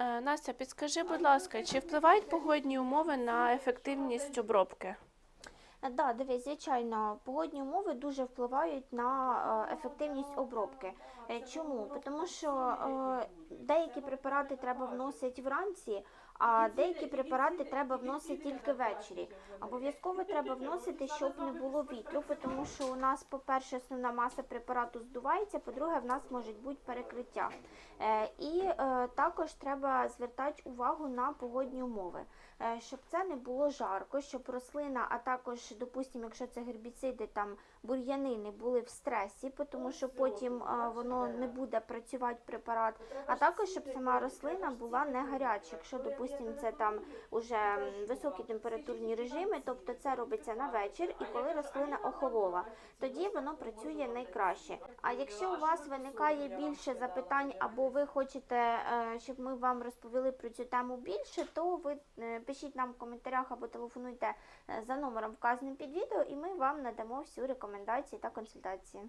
Е, Настя, підскажи, будь ласка, чи впливають погодні умови на ефективність обробки? Е, Да, дивись, звичайно, погодні умови дуже впливають на е, ефективність обробки. Е, Чому? Тому що деякі препарати треба вносити вранці, а деякі препарати треба вносити тільки ввечері. Обов'язково треба вносити, щоб не було вітру, тому що у нас, по-перше, основна маса препарату здувається, по-друге, в нас можуть бути перекриття. І також треба звертати увагу на погодні умови, щоб це не було жарко, щоб рослина, а також, допустимо, якщо це гербіциди, там бур'яни не були в стресі, тому що потім е, воно не буде працювати препарат, а також щоб сама рослина була не гаряча, якщо, допустимо, це там уже високі температурні режими, тобто це робиться на вечір, і коли рослина охолола, тоді воно працює найкраще. А якщо у вас виникає більше запитань, або ви хочете, е, щоб ми вам розповіли про цю тему більше, то ви е, пишіть нам в коментарях або телефонуйте е, за номером вказаним під відео, і ми вам надамо всю рекомендації та консультації.